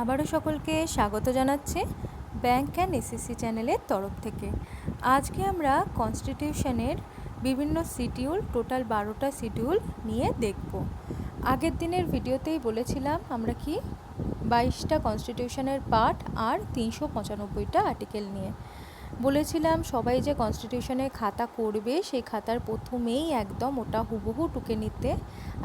আবারও সকলকে স্বাগত জানাচ্ছে ব্যাংক অ্যান্ড এসএসসি চ্যানেলের তরফ থেকে। আজকে আমরা কনস্টিটিউশনের বিভিন্ন শিডিউল, টোটাল বারোটা শিডিউল নিয়ে দেখব। আগের দিনের ভিডিওতেই বলেছিলাম আমরা কি বাইশটা কনস্টিটিউশনের পার্ট আর তিনশো পঁচানব্বইটা আর্টিকেল নিয়ে। বলেছিলাম, সবাই যে কনস্টিটিউশনে খাতা করবে, সেই খাতার প্রথমেই একদম ওটা হুবহু টুকে নিতে।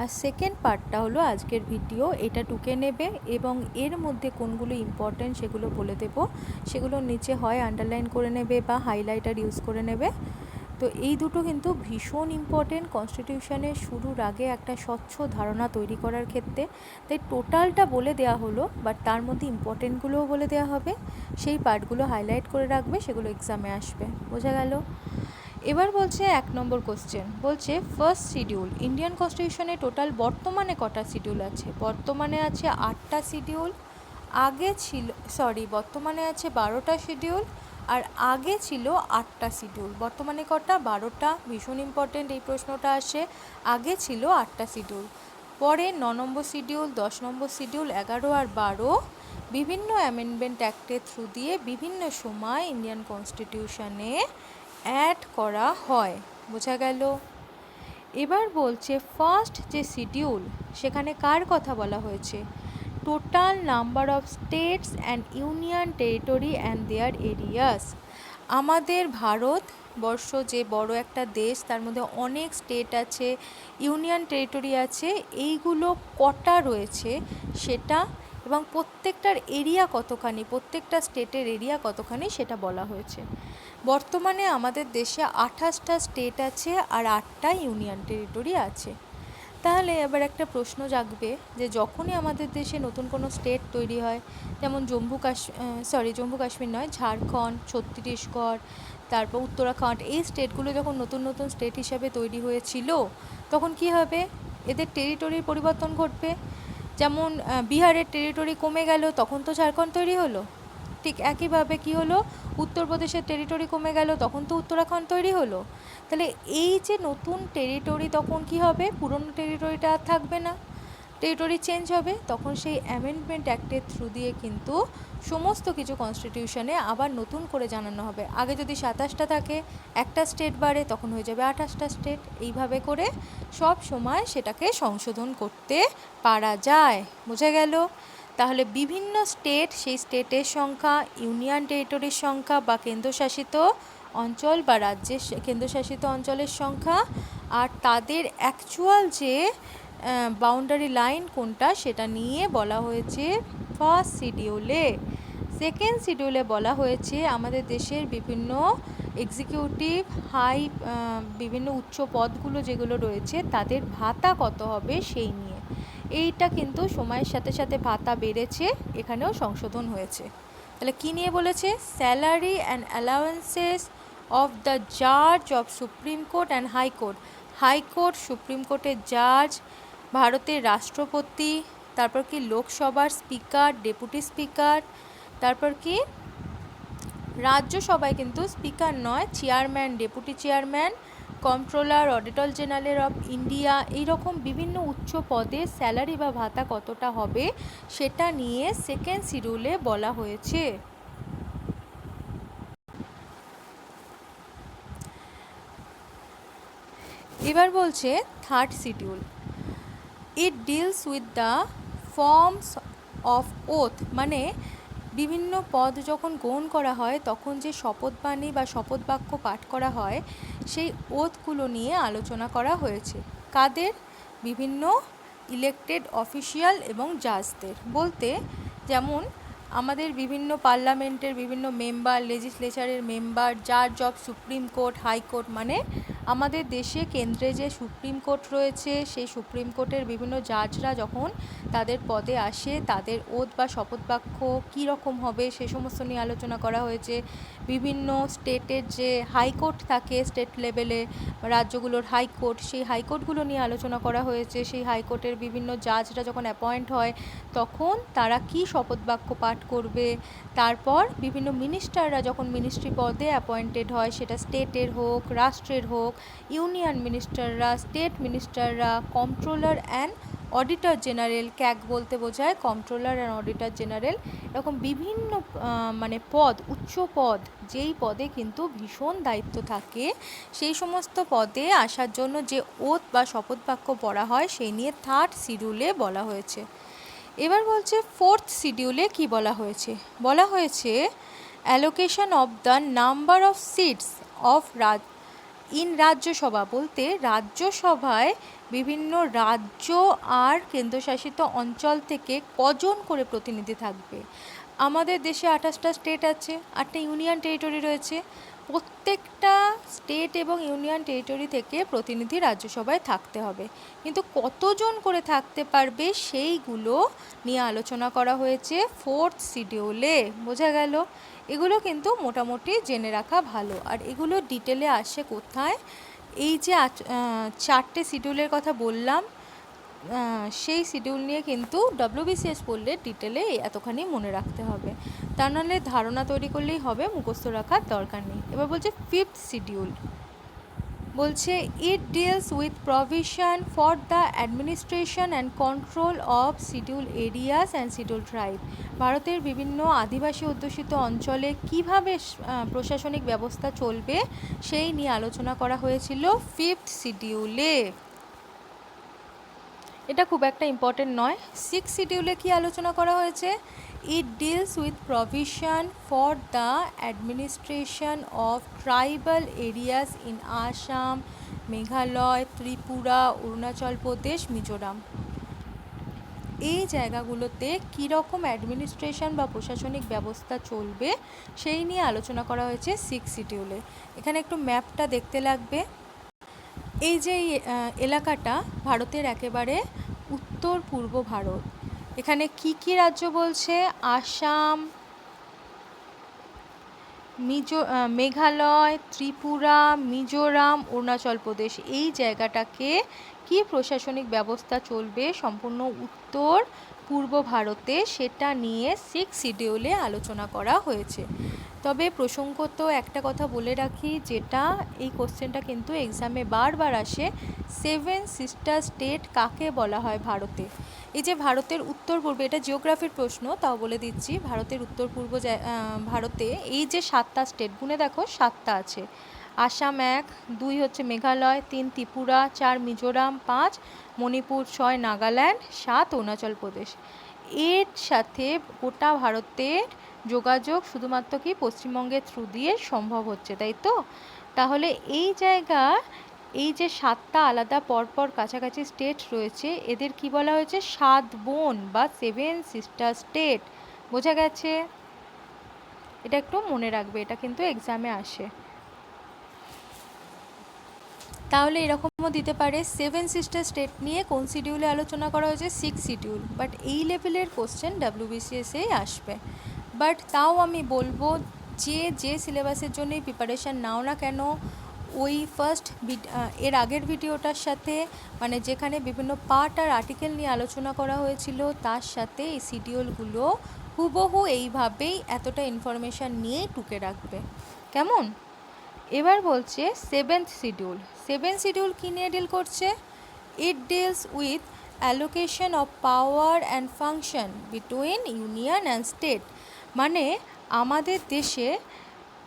আর সেকেন্ড পার্টটা হলো আজকের ভিডিও এটা টুকে নেবে এবং এর মধ্যে কোনগুলো ইম্পর্ট্যান্ট সেগুলো বলে দেবো। সেগুলো নিচে হয় আন্ডারলাইন করে নেবে বা হাইলাইটার ইউজ করে নেবে। তো এই দুটো কিন্তু ভীষণ ইম্পর্টেন্ট কনস্টিটিউশনের শুরুর আগে একটা স্বচ্ছ ধারণা তৈরি করার ক্ষেত্রে। তাই টোটালটা বলে দেওয়া হলো বাট তার মধ্যে ইম্পর্টেন্টগুলোও বলে দেওয়া হবে। সেই পার্টগুলো হাইলাইট করে রাখবে, সেগুলো এক্সামে আসবে। বোঝা গেল? এবার বলছে এক নম্বর কোশ্চেন বলছে ফার্স্ট শিডিউল ইন্ডিয়ান কনস্টিটিউশনে টোটাল বর্তমানে কটা শিডিউল আছে? বর্তমানে আছে আটটা শিডিউল আগে ছিল সরি বর্তমানে আছে বারোটা শিডিউল আর আগে ছিল আটটা শিডিউল। বর্তমানে কটা? বারোটা। ভীষণ ইম্পর্টেন্ট এই প্রশ্নটা আসে। আগে ছিল আটটা শিডিউল। পরে ন নম্বর শিডিউল, দশ নম্বর শিডিউল, এগারো আর বারো বিভিন্ন অ্যামেন্ডমেন্ট অ্যাক্টের থ্রু দিয়ে বিভিন্ন সময় ইন্ডিয়ান কনস্টিটিউশনে অ্যাড করা হয়। বোঝা গেল? এবার বলছে ফার্স্ট যে শিডিউল, সেখানে কার কথা বলা হয়েছে? Total number of states and union territory and their areas আমাদের ভারত বর্ষ যে বড় একটা দেশ, তার মধ্যে অনেক স্টেট আছে ইউনিয়ন টেরিটরি আছে, এইগুলো কটা রয়েছে সেটা এবং প্রত্যেকটার এরিয়া কতখানি, প্রত্যেকটা স্টেটের এরিয়া কতখানি সেটা বলা হয়েছে। বর্তমানে আমাদের দেশে আঠাশটা স্টেট আছে আর আটটা ইউনিয়ন টেরিটরি আছে। তাহলে এবার একটা প্রশ্ন জাগবে যে যখনই আমাদের দেশে নতুন কোনো স্টেট তৈরি হয়, যেমন জম্মু কাশ্মীর সরি জম্মু কাশ্মীর নয়, ঝাড়খণ্ড, ছত্তিশগড়, তারপর উত্তরাখণ্ড, এই স্টেটগুলো যখন নতুন নতুন স্টেট হিসাবে তৈরি হয়েছিল, তখন কি হবে? এদের টেরিটরির পরিবর্তন ঘটবে। যেমন বিহারের টেরিটরি কমে গেল, তখন তো ঝাড়খণ্ড তৈরি হলো। ঠিক একইভাবে কি হলো? উত্তরপ্রদেশের টেরিটরি কমে গেল, তখন তো উত্তরাখণ্ড তৈরি হলো। তাহলে এই যে নতুন টেরিটরি তখন কি হবে? পুরনো টেরিটরিটা আর থাকবে না। টেরিটরি চেঞ্জ হবে, তখন সেই অ্যামেন্ডমেন্ট অ্যাক্টের থ্রু দিয়ে কিন্তু সমস্ত কিছু কনস্টিটিউশনে আবার নতুন করে জানানো হবে। আগে যদি সাতাশটা থাকে, একটা স্টেট বাড়ে, তখন হয়ে যাবে আঠাশটা স্টেট এইভাবে করে সব সময় সেটাকে সংশোধন করতে পারা যায়। বোঝা গেল? তাহলে বিভিন্ন স্টেট সেই স্টেটের সংখ্যা, ইউনিয়ন টেরিটরির সংখ্যা বা কেন্দ্রশাসিত অঞ্চল বা রাজ্যের কেন্দ্রশাসিত অঞ্চলের সংখ্যা আর তাদের অ্যাকচুয়াল যে বাউন্ডারি লাইন কোনটা সেটা নিয়ে বলা হয়েছে ফার্স্ট শিডিউলে সেকেন্ড শিডিউলে বলা হয়েছে আমাদের দেশের বিভিন্ন এক্সিকিউটিভ হাই বিভিন্ন উচ্চ পদগুলো যেগুলো রয়েছে তাদের ভাতা কত হবে সেই নিয়ে। এইটা কিন্তু সময়ের সাথে সাথে ভাতা বেড়েছে, এখানেও সংশোধন হয়েছে। তাহলে কী নিয়ে বলেছে? Salary and allowances of the জাজ of Supreme Court and High Court High Court Supreme কোর্টের জাজ ভারতের রাষ্ট্রপতি, তারপর কি লোকসভার স্পিকার ডেপুটি স্পিকার তারপর কি রাজ্যসভায় কিন্তু স্পিকার নয় chairman deputy chairman controller auditor general of India এইরকম বিভিন্ন উচ্চ পদে স্যালারি বা ভাতা কতটা হবে সেটা নিয়ে সেকেন্ড শিডিউলে বলা হয়েছে। এবার বলছে third schedule it deals with the forms of oath মানে বিভিন্ন পদ যখন গ্রহণ করা হয়, তখন যে শপথবাণী বা শপথ বাক্য পাঠ করা হয়, সেই ওথগুলো নিয়ে আলোচনা করা হয়েছে। কাদের? বিভিন্ন ইলেকটেড অফিসিয়াল এবং জাজদের বলতে যেমন, আমাদের বিভিন্ন পার্লামেন্টের বিভিন্ন মেম্বার লেজিসলেচারের মেম্বার জাজ of Supreme Court High Court মানে আমাদের দেশে কেন্দ্রে যে সুপ্রিম কোর্ট রয়েছে, সেই সুপ্রিম কোর্টের বিভিন্ন জাজরা যখন তাদের পদে আসে, তাদের ওত বা শপথ বাক্য কী রকম হবে সে সমস্ত নিয়ে আলোচনা করা হয়েছে। বিভিন্ন স্টেটের যে হাইকোর্ট থাকে, স্টেট লেভেলে রাজ্যগুলোর হাইকোর্ট, সেই হাইকোর্টগুলো নিয়ে আলোচনা করা হয়েছে। সেই হাইকোর্টের বিভিন্ন জাজরা যখন অ্যাপয়েন্ট হয়, তখন তারা কী শপথ বাক্য পাঠ করবে? তারপর বিভিন্ন মিনিস্টাররা যখন মিনিস্ট্রি পদে অ্যাপয়েন্টেড হয়, সেটা স্টেটের হোক, রাষ্ট্রের হোক ইউনিয়ন মিনিস্টাররা, state মিনিস্টাররা, controller and auditor general CAG বলতে বোঝায়, কন্ট্রোলার অ্যান্ড অডিটর জেনারেল, এরকম বিভিন্ন মানে পদ, উচ্চ পদ, যেই পদে কিন্তু ভীষণ দায়িত্ব থাকে, সেই সমস্ত পদে আসার জন্য যে ওত বা শপথ বাক্য পড়া হয়, সেই নিয়ে থার্ড শিডিউলে বলা হয়েছে। এবার বলছে, ফোর্থ শিডিউলে কি বলা হয়েছে? বলা হয়েছে, allocation of the number of seats of Raj in Rajya Sabha বলতে রাজ্যসভায় বিভিন্ন রাজ্য আর কেন্দ্রশাসিত অঞ্চল থেকে কজন করে প্রতিনিধি থাকবে? আমাদের দেশে আঠাশটা স্টেট আছে, আটটা ইউনিয়ন টেরিটরি রয়েছে। প্রত্যেকটা স্টেট এবং ইউনিয়ন টেরিটরি থেকে প্রতিনিধি রাজ্যসভায় থাকতে হবে। কিন্তু কতজন করে থাকতে পারবে সেইগুলো নিয়ে আলোচনা করা হয়েছে ফোর্থ শিডিউলে বোঝা গেল। এগুলো কিন্তু মোটামুটি জেনে রাখা ভালো। আর এগুলো ডিটেলে আসে কোথায়? এই যে চারটে শিডিউলের কথা বললাম সেই শিডিউল নিয়ে কিন্তু ডব্লিউবিসিএস পড়লে ডিটেলে এতখানি মনে রাখতে হবে। তা নাহলে ধারণা তৈরি করলেই হবে, মুখস্থ রাখার দরকার নেই। এবার বলছে ফিফথ শিডিউল। বলছে it deals with provision for the administration and control of schedule areas and schedule tribe ভারতের বিভিন্ন আদিবাসী অধ্যুষিত অঞ্চলে কীভাবে প্রশাসনিক ব্যবস্থা চলবে সেই নিয়ে আলোচনা করা হয়েছিল ফিফথ শিডিউলে এটা খুব একটা ইম্পর্টেন্ট নয়। সিক্স শিডিউলে কি আলোচনা করা হয়েছে? It deals with provision for the administration of tribal areas in Assam Meghalaya Tripura Arunachal Pradesh Mizoram এই জায়গাগুলোতে কীরকম অ্যাডমিনিস্ট্রেশন বা প্রশাসনিক ব্যবস্থা চলবে, সেই নিয়ে আলোচনা করা হয়েছে সিক্স শিডিউলে এখানে একটু ম্যাপটা দেখতে লাগবে। এই যে এলাকাটা ভারতের একেবারে উত্তর পূর্ব ভারত। এখানে কি কি রাজ্য বলছে? আসাম, মিজো মেঘালয়, ত্রিপুরা, মিজোরাম, অরুণাচল প্রদেশ। এই জায়গাটাকে কি প্রশাসনিক ব্যবস্থা চলবে? সম্পূর্ণ উত্তর পূর্ব ভারতে সেটা নিয়ে সিক্স শিডিউলে আলোচনা করা হয়েছে। তবে প্রসঙ্গত একটা কথা বলে রাখি, যেটা এই কোশ্চেনটা কিন্তু এক্সামে বারবার আসে সেভেন সিস্টার স্টেট কাকে বলা হয় ভারতে? এই যে ভারতের উত্তর পূর্বে, এটা জিওগ্রাফির প্রশ্ন, তাও বলে দিচ্ছি, ভারতের উত্তর পূর্ব ভারতে এই যে সাতটা স্টেট গুনে দেখো সাতটা আছে। আসাম এক, দুই হচ্ছে মেঘালয়, তিন ত্রিপুরা, চার মিজোরাম, পাঁচ মণিপুর, ছয় নাগাল্যান্ড, সাত অরুণাচল প্রদেশ। এর সাথে গোটা ভারতের যোগাযোগ শুধুমাত্র কি পশ্চিমবঙ্গের থ্রু দিয়ে সম্ভব হচ্ছে, তাই তো? তাহলে এই জায়গা, এই যে সাতটা আলাদা পরপর কাছাকাছি স্টেট রয়েছে, এদের কি বলা হয়েছে? সাত বোন বা সেভেন সিস্টার স্টেট বোঝা গেছে? এটা একটু মনে রাখবে, এটা কিন্তু এক্সামে আসে। তাহলে এরকমও দিতে পারে সেভেন সিস্টার স্টেট নিয়ে কোন শিডিউলে আলোচনা করা হয়েছে? সিক্স শিডিউল বাট এই লেভেলের কোশ্চেন ডাব্লিউবিসিএসেই আসবে। বাট তাও আমি বলব যে যে সিলেবাসের জন্যই প্রিপারেশান নাও না কেন, ওই ফার্স্ট এর আগের ভিডিওটার সাথে মানে যেখানে বিভিন্ন পার্ট আর আর্টিকেল নিয়ে আলোচনা করা হয়েছিল, তার সাথে এই শিডিউলগুলো হুবহু এইভাবেই এতটা ইনফরমেশান নিয়ে টুকে রাখবে। কেমন? এবার বলছে সেভেন্থ শিডিউল সেভেন শিডিউল কী নিয়ে ডিল করছে? It deals with allocation of power and function between union and state মানে আমাদের দেশে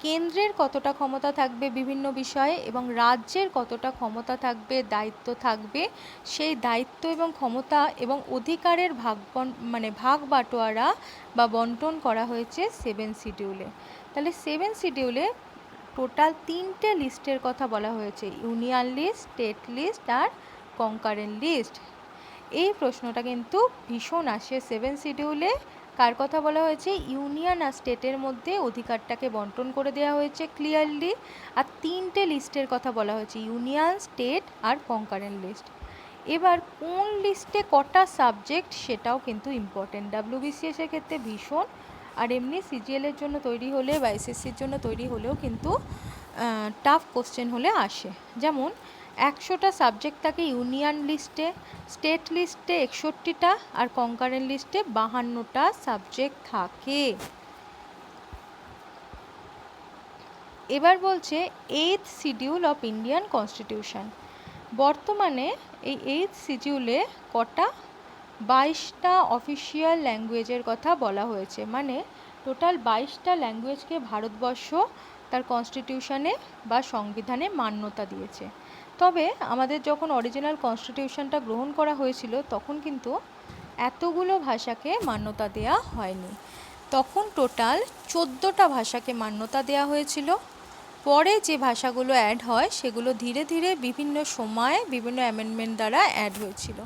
কেন্দ্রের কতটা ক্ষমতা থাকবে বিভিন্ন বিষয়ে এবং রাজ্যের কতটা ক্ষমতা থাকবে, দায়িত্ব থাকবে, সেই দায়িত্ব এবং ক্ষমতা এবং অধিকারের ভাগ মানে ভাগ বাটোয়ারা বা বন্টন করা হয়েছে সেভেন শিডিউলে। তাহলে সেভেন শিডিউলে টোটাল তিনটে লিস্টের কথা বলা হয়েছে, ইউনিয়ন লিস্ট, স্টেট লিস্ট আর কঙ্কারেন্ট লিস্ট। এই প্রশ্নটা কিন্তু ভীষণ আসে সেভেন শিডিউলে। কার কথা বলা হয়েছে? ইউনিয়ন আর স্টেটের মধ্যে অধিকারটাকে বন্টন করে দেওয়া হয়েছে ক্লিয়ারলি আর তিনটে লিস্টের কথা বলা হয়েছে, ইউনিয়ন, স্টেট আর কঙ্কারেন্ট লিস্ট। এবার কোন লিস্টে কটা সাবজেক্ট সেটাও কিন্তু ইম্পর্টেন্ট ডাব্লিউবিসিএস এর ক্ষেত্রে ভীষণ, আর এমনি সিজিএলের জন্য তৈরি হলে বা এসএসসির জন্য তৈরি হলেও কিন্তু টাফ কোশ্চেন হলে আসে। যেমন একশোটা সাবজেক্ট থাকে ইউনিয়ন লিস্টে স্টেট লিস্টে একষট্টিটা আর কঙ্কারেন্ট লিস্টে বাহান্নটা সাবজেক্ট থাকে। এবার বলছে eighth schedule of Indian constitution বর্তমানে এই এইথ শিডিউলে কটা? বাইশটা অফিসিয়াল ল্যাঙ্গুয়েজের কথা বলা হয়েছে। মানে টোটাল বাইশটা ল্যাঙ্গুয়েজকে ভারতবর্ষ তার কনস্টিটিউশনে বা সংবিধানে মান্যতা দিয়েছে। তবে আমাদের যখন অরিজিনাল কনস্টিটিউশনটা গ্রহণ করা হয়েছিল, তখন কিন্তু এতগুলো ভাষাকে মান্যতা দেওয়া হয়নি। তখন টোটাল চোদ্দোটা ভাষাকে মান্যতা দেওয়া হয়েছিল। পরে যে ভাষাগুলো অ্যাড হয়, সেগুলো ধীরে ধীরে বিভিন্ন সময়ে বিভিন্ন অ্যামেন্ডমেন্ট দ্বারা অ্যাড হয়েছিল।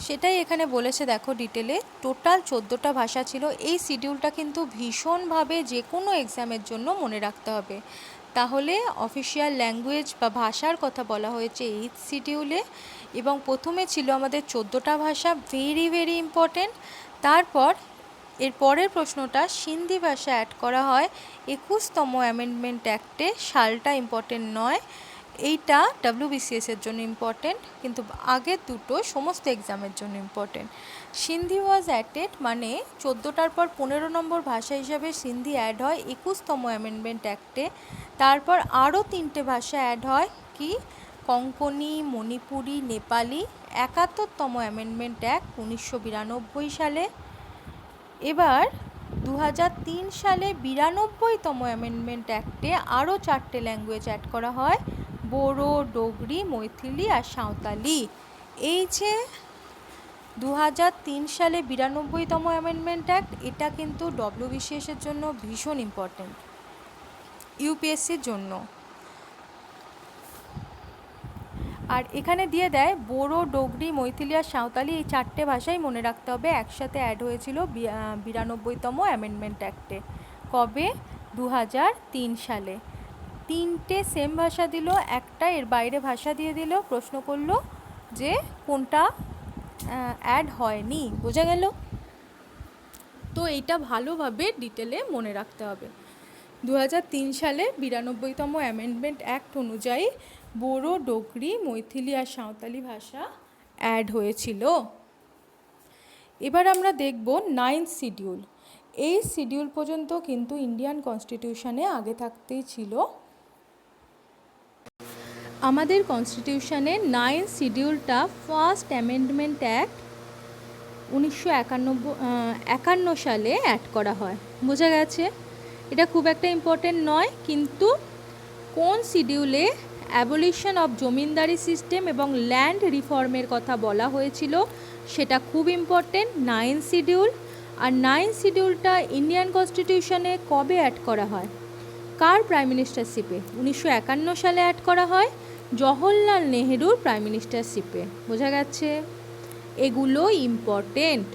সেটাই এখানে বলেছে, দেখো ডিটেলে টোটাল চোদ্দোটা ভাষা ছিল। এই শিডিউলটা কিন্তু ভীষণভাবে যে কোনো এক্সামের জন্য মনে রাখতে হবে। তাহলে অফিসিয়াল ল্যাঙ্গুয়েজ বা ভাষার কথা বলা হয়েছে এই শিডিউলে এবং প্রথমে ছিল আমাদের চোদ্দোটা ভাষা ভেরি ভেরি ইম্পর্টেন্ট তারপর এর পরের প্রশ্নটা, সিন্ধি ভাষা অ্যাড করা হয়। একুশতম অ্যামেন্ডমেন্ট অ্যাক্টে সালটা ইম্পর্টেন্ট নয়। এইটা ডাব্লিউবিসিএস এর জন্য ইম্পর্টেন্ট কিন্তু আগের দুটো সমস্ত এক্সামের জন্য ইম্পর্টেন্ট সিন্ধি ওয়াজ অ্যাটেড মানে চোদ্দোটার পর পনেরো নম্বর ভাষা হিসাবে সিন্ধি অ্যাড হয় একুশতম অ্যামেন্ডমেন্ট অ্যাক্টে। তারপর আরও তিনটে ভাষা অ্যাড হয় কি? কঙ্কনি মণিপুরি, নেপালি, একাত্তরতম অ্যামেন্ডমেন্ট অ্যাক্ট উনিশশো বিরানব্বই সালে। এবার দু সালে বিরানব্বইতম অ্যামেন্ডমেন্ট অ্যাক্টে আরও চারটে ল্যাঙ্গুয়েজ অ্যাড করা হয়। বোড়ো, ডোগরি, মৈথিলি আর সাঁওতালি। এই যে দু সালে বিরানব্বইতম অ্যামেন্ডমেন্ট অ্যাক্ট, এটা কিন্তু ডব্লিউবিসিএসের জন্য ভীষণ ইম্পর্টেন্ট ইউপিএসসির জন্য। আর এখানে দিয়ে দেয় বোড়ো ডোগরি মৈথিলি আর সাঁওতালি এই চারটে ভাষাই মনে রাখতে হবে, একসাথে অ্যাড হয়েছিল বিরানব্বইতম অ্যামেন্ডমেন্ট অ্যাক্টে। কবে? দু সালে। তিনটে সেম ভাষা দিল, একটা এর বাইরে ভাষা দিয়ে দিল, প্রশ্ন করল যে কোনটা অ্যাড হয়নি, বোঝা গেল? তো এইটা ভালোভাবে ডিটেলে মনে রাখতে হবে। দু সালে বিরানব্বইতম অ্যামেন্ডমেন্ট অ্যাক্ট অনুযায়ী বোড়ো ডোগরি, মৈথিলি আর সাঁওতালি ভাষা অ্যাড হয়েছিল। এবার আমরা দেখব নাইন্থ শিডিউল এই শিডিউল পর্যন্ত কিন্তু ইন্ডিয়ান কনস্টিটিউশনে আগে থাকতেই ছিল। আমাদের কনস্টিটিউশনে নাইন শিডিউলটা ফার্স্ট অ্যামেন্ডমেন্ট অ্যাক্ট উনিশশো একানব্বই একান্ন সালে অ্যাড করা হয়। বোঝা গেছে? এটা খুব একটা ইম্পর্টেন্ট নয়, কিন্তু কোন শিডিউলে অ্যাবলিশন অফ জমিনদারি সিস্টেম এবং ল্যান্ড রিফর্মের কথা বলা হয়েছিল, সেটা খুব ইম্পর্টেন্ট, নাইন শিডিউল। আর নাইন শিডিউলটা ইন্ডিয়ান কনস্টিটিউশনে কবে অ্যাড করা হয়? কার প্রাইম মিনিস্টারশিপে? উনিশশো একান্ন সালে অ্যাড করা হয়। জওহরলাল নেহেরুর প্রাইম মিনিস্টারশিপে বোঝা গেছে, এগুলো ইম্পর্টেন্ট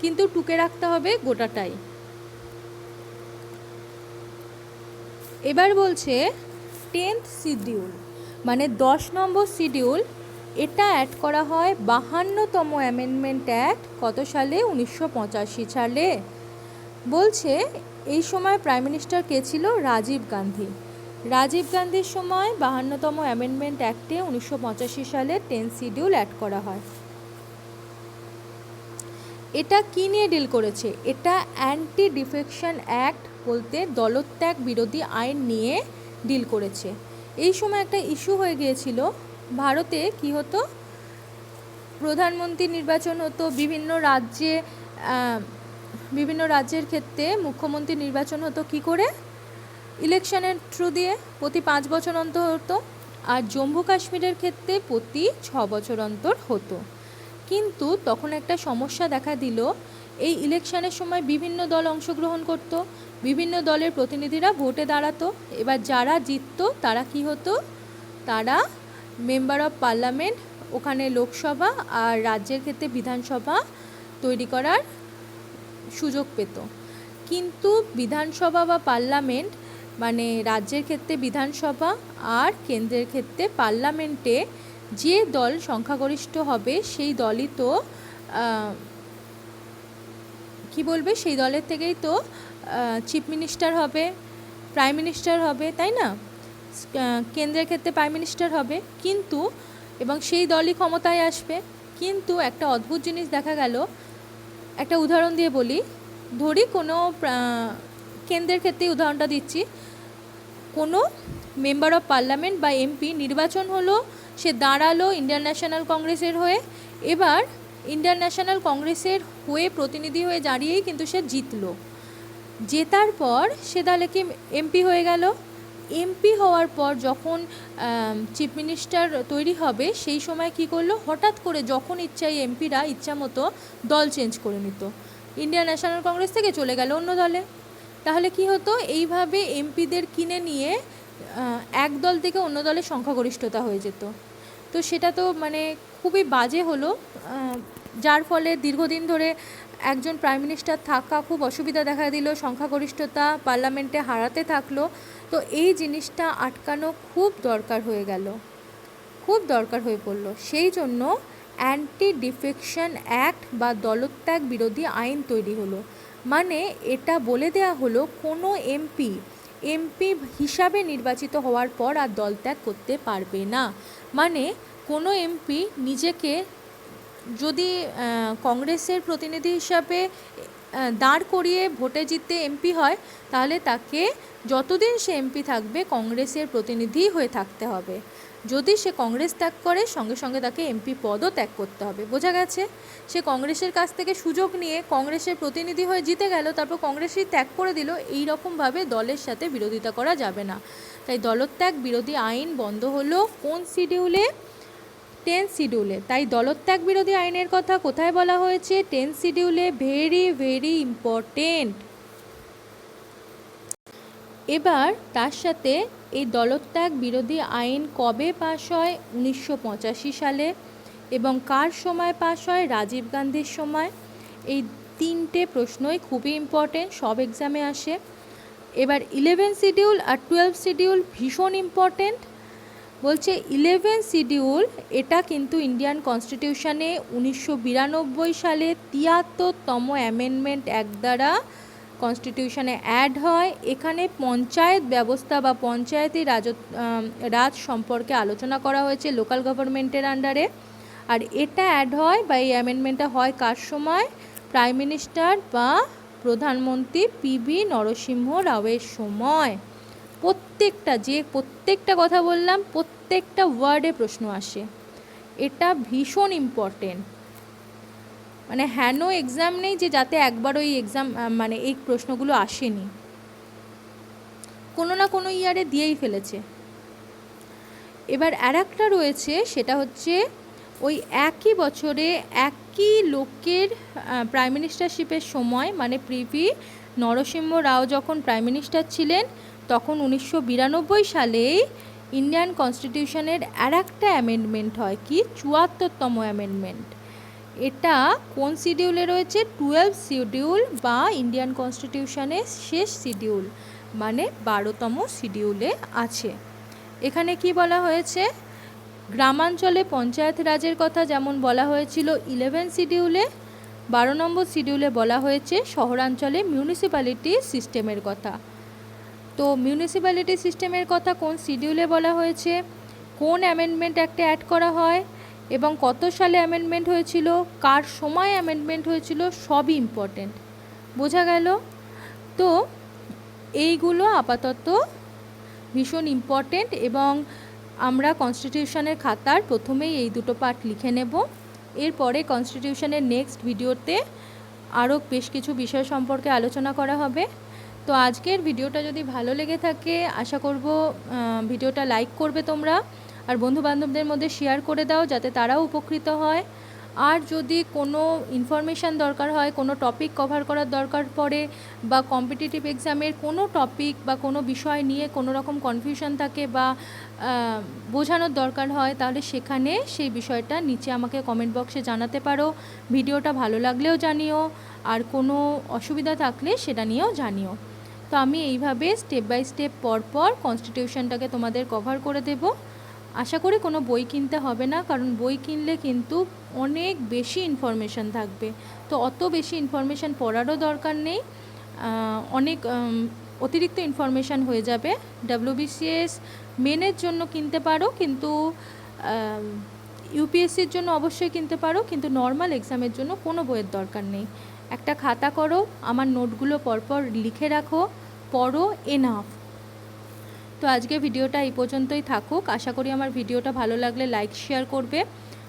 কিন্তু টুকে রাখতে হবে গোটাটাই। এবার বলছে টেন্থ শিডিউল মানে দশ নম্বর শিডিউল এটা অ্যাড করা হয় বাহান্নতম অ্যামেন্ডমেন্ট অ্যাক্ট কত সালে? উনিশশো পঁচাশি সালে। বলছে, এই সময় প্রাইম মিনিস্টার কে ছিল? রাজীব গান্ধী। রাজীব গান্ধীর সময় বাহান্নতম অ্যামেন্ডমেন্ট অ্যাক্টে উনিশশো পঁচাশি সালে টেন শিডিউল অ্যাড করা হয়। এটা কী নিয়ে ডিল করেছে? এটা অ্যান্টি ডিফেকশন অ্যাক্ট বলতে দলত্যাগ বিরোধী আইন নিয়ে ডিল করেছে। এই সময় একটা ইস্যু হয়ে গিয়েছিল, ভারতে কি হতো? প্রধানমন্ত্রী নির্বাচন হতো, বিভিন্ন রাজ্যে বিভিন্ন রাজ্যের ক্ষেত্রে মুখ্যমন্ত্রী নির্বাচন হতো কি করে? ইলেকশনের থ্রু দিয়ে প্রতি পাঁচ বছর অন্তর হতো আর জম্মু কাশ্মীরের ক্ষেত্রে প্রতি ছ বছর অন্তর হতো। কিন্তু তখন একটা সমস্যা দেখা দিল, এই ইলেকশনের সময় বিভিন্ন দল অংশগ্রহণ করত, বিভিন্ন দলের প্রতিনিধিরা ভোটে দাঁড়াতো, এবার যারা জিততো তারা কি হতো? তারা মেম্বার অফ পার্লামেন্ট ওখানে লোকসভা আর রাজ্যের ক্ষেত্রে বিধানসভা তৈরি করার সুযোগ পেত। কিন্তু বিধানসভা বা পার্লামেন্ট মানে রাজ্যের ক্ষেত্রে বিধানসভা আর কেন্দ্রের ক্ষেত্রে পার্লামেন্টে যে দল সংখ্যাগরিষ্ঠ হবে, সেই দলই তো কি বলবে? সেই দলের থেকেই তো চিফ মিনিস্টার হবে, প্রাইম মিনিস্টার হবে, তাই না? কেন্দ্রের ক্ষেত্রে প্রাইম মিনিস্টার হবে। কিন্তু, এবং সেই দলই ক্ষমতায় আসবে। কিন্তু একটা অদ্ভুত জিনিস দেখা গেল। একটা উদাহরণ দিয়ে বলি। ধরি কোনো কেন্দ্রের ক্ষেত্রেই উদাহরণটা দিচ্ছি। কোনো মেম্বার অফ পার্লামেন্ট বা এমপি নির্বাচন হলো, সে দাঁড়াল ইন্ডিয়ান ন্যাশনাল কংগ্রেসের হয়ে। এবার ইন্ডিয়ান ন্যাশনাল কংগ্রেসের হয়ে প্রতিনিধি হয়ে দাঁড়িয়েই কিন্তু সে জিতলো। জেতার পর সে তাহলে কি এমপি হয়ে গেল। এমপি হওয়ার পর যখন চিফ মিনিস্টার তৈরি হবে, সেই সময় কি করল? হঠাৎ করে যখন ইচ্ছাই এমপিরা ইচ্ছা মতো দল চেঞ্জ করে নিত। ইন্ডিয়ান ন্যাশনাল কংগ্রেস থেকে চলে গেল অন্য দলে। তাহলে কি হতো? এইভাবে এমপিদের কিনে নিয়ে এক দল থেকে অন্য দলের সংখ্যাগরিষ্ঠতা হয়ে যেত। তো সেটা তো মানে খুবই বাজে হলো। যার ফলে দীর্ঘদিন ধরে একজন প্রাইম মিনিস্টার থাকা খুব অসুবিধা দেখা দিল, সংখ্যাগরিষ্ঠতা পার্লামেন্টে হারাতে থাকল। তো এই জিনিসটা আটকানো খুব দরকার হয়ে গেল। খুব দরকার হয়ে পড়ল। সেই জন্য অ্যান্টি ডিফেকশন অ্যাক্ট বা দলত্যাগ বিরোধী আইন তৈরি হলো। মানে এটা বলে দেয়া হলো কোনো এমপি এমপি হিসাবে নির্বাচিত হওয়ার পর আর দল ত্যাগ করতে পারবে না। মানে কোনো এমপি নিজেকে যদি কংগ্রেসের প্রতিনিধি হিসাবে দাঁড় করিয়ে ভোটে জিততে এমপি হয়, তাহলে তাকে যতদিন সে এমপি থাকবে, কংগ্রেসের প্রতিনিধি হয়ে থাকতে হবে। যদি সে কংগ্রেস ত্যাগ করে, সঙ্গে সঙ্গে তাকে এমপি পদও ত্যাগ করতে হবে। বোঝা গেছে, সে কংগ্রেসের কাছ থেকে সুযোগ নিয়ে কংগ্রেসের প্রতিনিধি হয়ে জিতে গেল, তারপর কংগ্রেসই ত্যাগ করে দিল, এই রকমভাবে দলের সাথে বিরোধিতা করা যাবে না। তাই দলত্যাগ, বিরোধী আইন বন্ধ হলো কোন শিডিউলে? টেন শিডিউলে। তাই দলত্যাগ, বিরোধী আইনের কথা কোথায় বলা হয়েছে? টেন শিডিউলে ভেরি ভেরি ইম্পর্টেন্ট। এবার তার সাথে এই দলত্যাগ বিরোধী আইন কবে পাশ হয়? উনিশশো পঁচাশি সালে। এবং কার সময় পাশ হয়? রাজীব গান্ধীর সময়। এই তিনটে প্রশ্নই খুবই ইম্পর্টেন্ট সব এক্সামে আসে। এবার ইলেভেন শিডিউল আর টুয়েলভ শিডিউল ভীষণ ইম্পর্টেন্ট বলছে ইলেভেন শিডিউল এটা কিন্তু ইন্ডিয়ান কনস্টিটিউশনে উনিশশো বিরানব্বই সালে তিয়াত্তরতম অ্যামেন্ডমেন্ট অ্যাক্ট দ্বারা কনস্টিটিউশনে অ্যাড হয়, এখানে পঞ্চায়েত ব্যবস্থা বা পঞ্চায়েতি রাজ রাজ সম্পর্কে আলোচনা করা হয়েছে লোকাল গভর্নমেন্টের আন্ডারে আর এটা অ্যাড হয় বা এই অ্যামেন্ডমেন্টটা হয় কার সময়? প্রাইম মিনিস্টার বা প্রধানমন্ত্রী পিবি নরসিংহ রাওয়ের সময়। প্রত্যেকটা, যে প্রত্যেকটা কথা বললাম, প্রত্যেকটা ওয়ার্ডে প্রশ্ন আসে। এটা ভীষণ ইম্পর্টেন্ট মানে হেন এক্সাম নেই যে যাতে একবার ওই এক্সাম মানে এই প্রশ্নগুলো আসেনি। কোনো না কোনো ইয়ারে দিয়েই ফেলেছে। এবার আর একটা রয়েছে, সেটা হচ্ছে ওই একই বছরে একই লোকের প্রাইম মিনিস্টারশিপের সময় মানে প্রিভি নরসিংহ রাও যখন প্রাইম মিনিস্টার ছিলেন, তখন উনিশশো বিরানব্বই সালেই ইন্ডিয়ান কনস্টিটিউশনের আর একটা অ্যামেন্ডমেন্ট হয় কি? চুয়াত্তরতম অ্যামেন্ডমেন্ট এটা কোন শিডিউলে রয়েছে? টুয়েলভ শিডিউল বা ইন্ডিয়ান কনস্টিটিউশনের শেষ শিডিউল মানে বারোতম শিডিউলে আছে। এখানে কি বলা হয়েছে? গ্রামাঞ্চলে পঞ্চায়েত রাজের কথা যেমন বলা হয়েছিল, ইলেভেন শিডিউলে, বারো নম্বর শিডিউলে বলা হয়েছে শহরাঞ্চলে মিউনিসিপ্যালিটি সিস্টেমের কথা। তো মিউনিসিপ্যালিটি সিস্টেমের কথা কোন শিডিউলে বলা হয়েছে? কোন অ্যামেন্ডমেন্ট একটা অ্যাড করা হয়? এবং কত সালে অ্যামেন্ডমেন্ট হয়েছিল, কার সময় অ্যামেন্ডমেন্ট হয়েছিল, সবই ইম্পর্টেন্ট বোঝা গেল? তো এইগুলো আপাতত ভীষণ ইম্পর্টেন্ট এবং আমরা কনস্টিটিউশনের খাতার প্রথমেই এই দুটো পার্ট লিখে নেব। এরপরে কনস্টিটিউশনের নেক্সট ভিডিওতে আরও বেশ কিছু বিষয় সম্পর্কে আলোচনা করা হবে। তো আজকের ভিডিওটা যদি ভালো লেগে থাকে, আশা করব ভিডিওটা লাইক করবে তোমরা। আর বন্ধু বান্ধবদের মধ্যে শেয়ার করে দাও যাতে তারাও উপকৃত হয়। আর যদি কোনো ইনফরমেশান দরকার হয়, কোনো টপিক কভার করার দরকার পড়ে বা কম্পিটিটিভ এক্সামের কোনো টপিক বা কোনো বিষয় নিয়ে কোনো রকম কনফিউশন থাকে বা বোঝানোর দরকার হয়, তাহলে সেখানে সেই বিষয়টা নিচে আমাকে কমেন্ট বক্সে জানাতে পারো। ভিডিওটা ভালো লাগলেও জানিও, আর কোনো অসুবিধা থাকলে সেটা নিয়েও জানিও। তো আমি এইভাবে স্টেপ বাই স্টেপ পর পর কনস্টিটিউশনটাকে তোমাদের কভার করে দেব। আশা করি কোনো বই কিনতে হবে না, কারণ বই কিনলে কিন্তু অনেক বেশি ইনফরমেশান থাকবে। তো অত বেশি ইনফরমেশান পড়ারও দরকার নেই। অনেক অতিরিক্ত ইনফরমেশান হয়ে যাবে। ডাব্লিউবিসিএস মেনের জন্য কিনতে পারো, কিন্তু ইউপিএসসির জন্য অবশ্যই কিনতে পারো, কিন্তু নর্মাল এক্সামের জন্য কোনো বইয়ের দরকার নেই। একটা খাতা করো, আমার নোটগুলো পরপর লিখে রাখো, পড়ো এনাফ তো আজকে ভিডিওটা এই পর্যন্তই থাকুক। আশা করি আমার ভিডিওটা ভালো লাগলে লাইক শেয়ার করবে।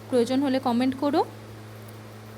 প্রয়োজন হলে কমেন্ট করো।